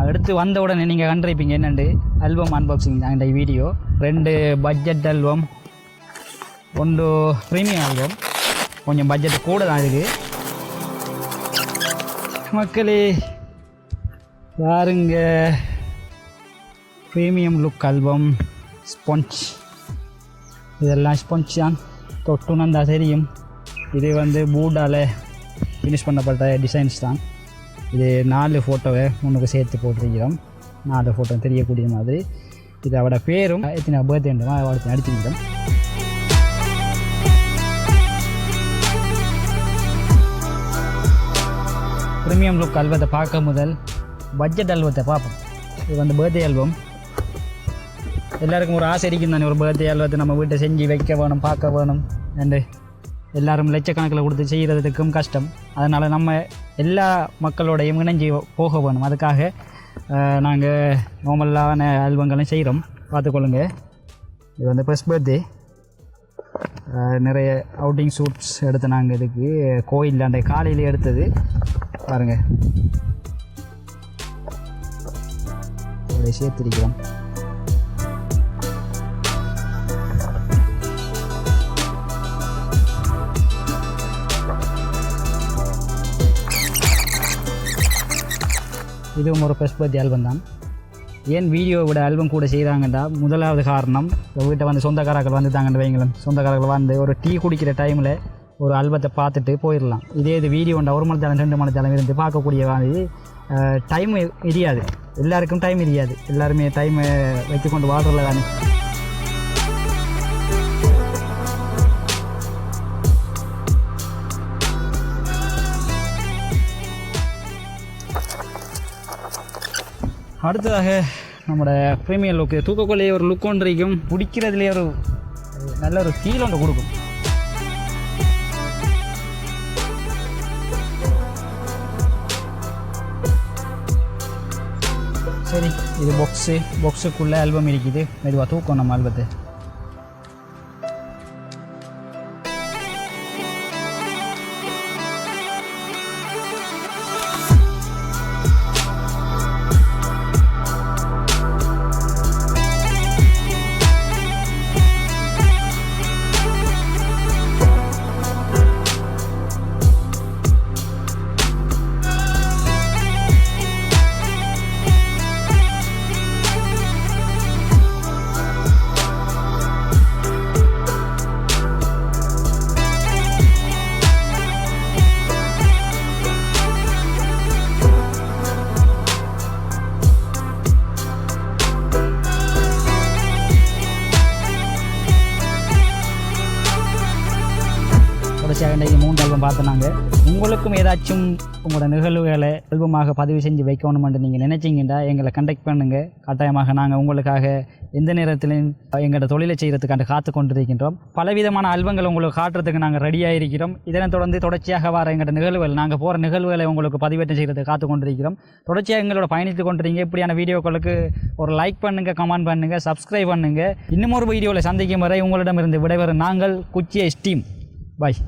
அடுத்து வந்த உடனே நீங்கள் கண்டிருப்பீங்க என்னென்று ஆல்பம் அன்பாக்சிங் தான் இந்த வீடியோ ரெண்டு பட்ஜெட் ஆல்பம் ஒன்று ப்ரீமியம் ஆல்பம் கொஞ்சம் பட்ஜெட் கூட தான் இருக்குது மக்களே பாருங்க. ப்ரீமியம் லுக் ஆல்பம் ஸ்பாஞ்ச் இதெல்லாம் ஸ்பாஞ்ச் தான். தொட்டுனந்தா தெரியும். இது வந்து பூடால் ஃபினிஷ் பண்ணப்பட்ட டிசைன்ஸ் தான். இது நாலு ஃபோட்டோவை உனக்கு சேர்த்து போட்டிருக்கிறோம். நாலு ஃபோட்டோ தெரியக்கூடிய மாதிரி. இது அவட பேரும் எத்தனை பர்த்டே அவளுக்கு அடிச்சிருக்கிறோம் ப்ரீமியம் லுக் ஆல்பத்தை பார்க்க முதல் பட்ஜெட் அல்வத்தை பார்ப்போம். இது வந்து பர்த்டே ஆல்பம் எல்லாருக்கும் ஒரு ஆசை இருக்கும் தானே ஒரு பர்த்டே ஆல்பத்தை நம்ம வீட்டை செஞ்சு வைக்க வேணும் பார்க்க வேணும். அண்டு எல்லாரும் லட்சக்கணக்கில் கொடுத்து செய்கிறதுக்கும் கஷ்டம். அதனால் நம்ம எல்லா மக்களோடையும் இணைஞ்சு போக வேணும். அதுக்காக நாங்கள் நார்மலான ஆல்பங்களும் செய்கிறோம் பார்த்துக்கொள்ளுங்க இது வந்து ஃபஸ்ட் பர்த்டே நிறைய அவுட்டிங் ஷூட்ஸ் எடுத்து நாங்கள் இதுக்கு கோயிலில் அந்த காலையில் எடுத்தது. பாருங்கள் சேர்த்திருக்கிறோம். இதுவும் ஒரு ஃபஸ்ட் ஆல்பம் தான். ஏன் வீடியோ விட ஆல்பம் கூட செய்கிறாங்கண்டா முதலாவது காரணம் இப்போ வீட்டை வந்து சொந்தக்காரர்கள் வந்துட்டாங்கன்னு வைங்களும் சொந்தக்காரர்கள் வந்து ஒரு டீ குடிக்கிற டைமில் ஒரு ஆல்பத்தை பார்த்துட்டு போயிடலாம். இதே இது வீடியோண்டா ஒரு மணி ரெண்டு மணி இருந்து பார்க்கக்கூடிய மாதிரி டைம் எரியாது எல்லாருக்கும் டைம் எரியாது எல்லாருமே டைமை வச்சுக்கொண்டு வாழ்றல தானே. அடுத்ததாக நம்மளோட ப்ரீமியர் லுக்கு தூக்கக்குள்ளேயே ஒரு லுக் பிடிக்கிறதுலே பிடிக்கிறதுலேயே ஒரு நல்ல ஒரு ஃபீல் ஒன்று கொடுக்கும். சரி இது பாக்ஸு பாக்ஸுக்குள்ளே ஆல்பம் இருக்குது. மெதுவாக தூக்கம் நம்ம ஆல்பத்தை. தொடர்ச்சியாக இன்றைக்கு மூன்று ஆல்பம் பார்த்து நாங்கள் உங்களுக்கும் ஏதாச்சும் உங்களோட நிகழ்வுகளை ஆல்பமாக பதிவு செஞ்சு வைக்கணுமென்று நீங்கள் நினைச்சிங்கன்னா எங்களை கண்டெக்ட் பண்ணுங்கள் கட்டாயமாக நாங்கள் உங்களுக்காக எந்த நேரத்திலையும் எங்களோட தொழிலை செய்கிறதுக்காக காத்து கொண்டிருக்கின்றோம். பலவிதமான ஆல்பங்கள் உங்களுக்கு காட்டுறதுக்கு நாங்கள் ரெடியாக இருக்கிறோம் இதனை தொடர்ந்து தொடர்ச்சியாக வர எங்களோட நிகழ்வுகள் நாங்கள் போகிற நிகழ்வுகளை உங்களுக்கு பதிவேற்றம் செய்கிறதுக்கு காத்து கொண்டிருக்கிறோம். தொடர்ச்சியாக எங்களோட பயணித்து கொண்டிருக்கீங்க. இப்படியான வீடியோக்களுக்கு ஒரு லைக் பண்ணுங்கள் கமெண்ட் பண்ணுங்கள் சப்ஸ்கிரைப் பண்ணுங்கள் இன்னும் ஒரு வீடியோவில் சந்திக்கும் வரை உங்களிடமிருந்து விடைபெறும் நாங்கள் குச்சியை ஸ்டீம் பாய்